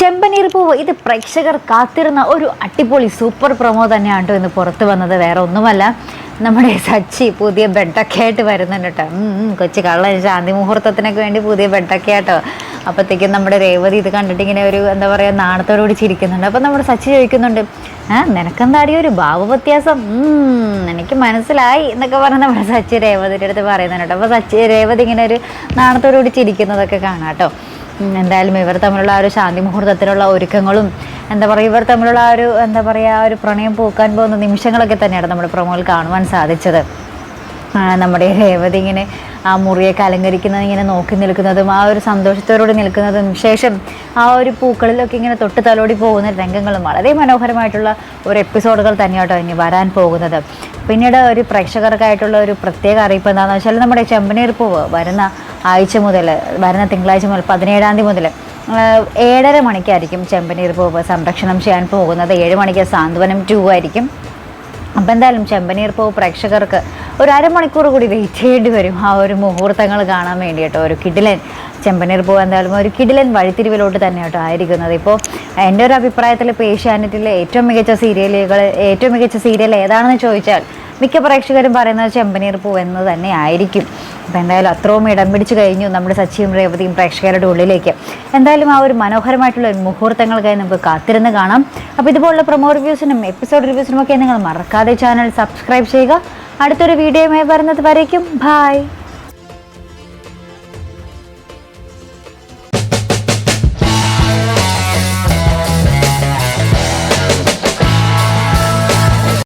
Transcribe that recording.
ചെമ്പനീർ പൂവ് ഇത് പ്രേക്ഷകർ കാത്തിരുന്ന ഒരു അടിപൊളി സൂപ്പർ പ്രൊമോ തന്നെയാണ് കേട്ടോ ഇന്ന് പുറത്ത് വന്നത്. വേറെ ഒന്നുമല്ല നമ്മുടെ സച്ചി പുതിയ ബെഡൊക്കെ ആയിട്ട് വരുന്നുണ്ട് കേട്ടോ. കൊച്ചു കള്ളൻ ശാന്തി മുഹൂർത്തത്തിനൊക്കെ വേണ്ടി പുതിയ ബെഡൊക്കെ ആട്ടോ. അപ്പോഴത്തേക്കും നമ്മുടെ രേവതി ഇത് കണ്ടിട്ട് ഇങ്ങനെ ഒരു എന്താ പറയുക നാണത്തോടുകൂടി ചിരിക്കുന്നുണ്ട്. അപ്പം നമ്മുടെ സച്ചി ചോദിക്കുന്നുണ്ട് ആ നിനക്കെന്താടി ഒരു ഭാവ വ്യത്യാസം എനിക്ക് മനസ്സിലായി എന്നൊക്കെ പറഞ്ഞ് നമ്മുടെ സച്ചി രേവതിയുടെ അടുത്ത് പറയുന്നുണ്ട് അപ്പോൾ സച്ചി രേവതി ഇങ്ങനെ ഒരു നാണത്തോടുകൂടി ചിരിക്കുന്നതൊക്കെ കാണാം കേട്ടോ. എന്തായാലും ഇവർ തമ്മിലുള്ള ആ ഒരു ശാന്തി മുഹൂർത്തത്തിലുള്ള ഒരുക്കങ്ങളും എന്താ പറയുക ഇവർ തമ്മിലുള്ള ആ ഒരു എന്താ പറയുക ആ ഒരു പ്രണയം പൂക്കാൻ പോകുന്ന നിമിഷങ്ങളൊക്കെ തന്നെയാണ് നമ്മുടെ പ്രൊമോയിൽ കാണുവാൻ സാധിച്ചത്. നമ്മുടെ രേവതി ഇങ്ങനെ ആ മുറിയൊക്കെ അലങ്കരിക്കുന്നത് ഇങ്ങനെ നോക്കി നിൽക്കുന്നതും ആ ഒരു സന്തോഷത്തോടുകൂടി നിൽക്കുന്നതും ശേഷം ആ ഒരു പൂക്കളിലൊക്കെ ഇങ്ങനെ തൊട്ട് തലോടി പോകുന്ന രംഗങ്ങളും വളരെ മനോഹരമായിട്ടുള്ള ഒരു എപ്പിസോഡുകൾ തന്നെയാട്ടോ ഇനി വരാൻ പോകുന്നത്. പിന്നീട് ഒരു പ്രേക്ഷകർക്കായിട്ടുള്ള ഒരു പ്രത്യേക അറിയിപ്പ് എന്താണെന്ന് വെച്ചാൽ നമ്മുടെ ചെമ്പനീർ പൂവ് വരുന്ന ആഴ്ച മുതൽ വരുന്ന തിങ്കളാഴ്ച മുതൽ പതിനേഴാം തീയതി മുതൽ ഏഴര മണിക്കായിരിക്കും ചെമ്പനീർ പൂവ് സംരക്ഷണം ചെയ്യാൻ പോകുന്നത്. ഏഴ് മണിക്ക് സാന്ത്വനം ടു ആയിരിക്കും. അപ്പം എന്തായാലും ചെമ്പനീർ പോ പ്രേക്ഷകർക്ക് ഒരു അരമണിക്കൂർ കൂടി വെയിറ്റ് ചെയ്യേണ്ടി വരും. ആ ഒരു മുഹൂർത്തങ്ങൾ കാണാൻ വേണ്ടിയിട്ട് ഒരു കിടിലൻ പോ എന്തായാലും ഒരു കിടിലൻ വഴിത്തിരിവിലോട്ട് തന്നെ കേട്ടോ ആയിരിക്കുന്നത്. ഇപ്പോൾ എന്റെ ഒരു അഭിപ്രായത്തിൽ ഇപ്പോൾ ഏഷ്യാനെറ്റിലെ ഏറ്റവും മികച്ച സീരിയലുകൾ ഏറ്റവും മികച്ച സീരിയൽ ഏതാണെന്ന് ചോദിച്ചാൽ മിക്ക പ്രേക്ഷകരും പറയുന്നത് ചെമ്പനീർ പൂ എന്ന് തന്നെ ആയിരിക്കും. അപ്പോൾ എന്തായാലും അത്രയും ഇടം പിടിച്ചു കഴിഞ്ഞു നമ്മുടെ സച്ചിയും രേവതിയും പ്രേക്ഷകരുടെ ഉള്ളിലേക്ക്. എന്തായാലും ആ ഒരു മനോഹരമായിട്ടുള്ള ഒരു മുഹൂർത്തങ്ങൾക്കായി നമുക്ക് കാത്തിരുന്ന് കാണാം. അപ്പോൾ ഇതുപോലുള്ള പ്രൊമോ റിവ്യൂസിനും എപ്പിസോഡ് റിവ്യൂസിനും ഒക്കെ നിങ്ങൾ മറക്കാതെ ചാനൽ സബ്സ്ക്രൈബ് ചെയ്യുക. അടുത്തൊരു വീഡിയോയുമായി വരുന്നത് വരയ്ക്കും ബായ്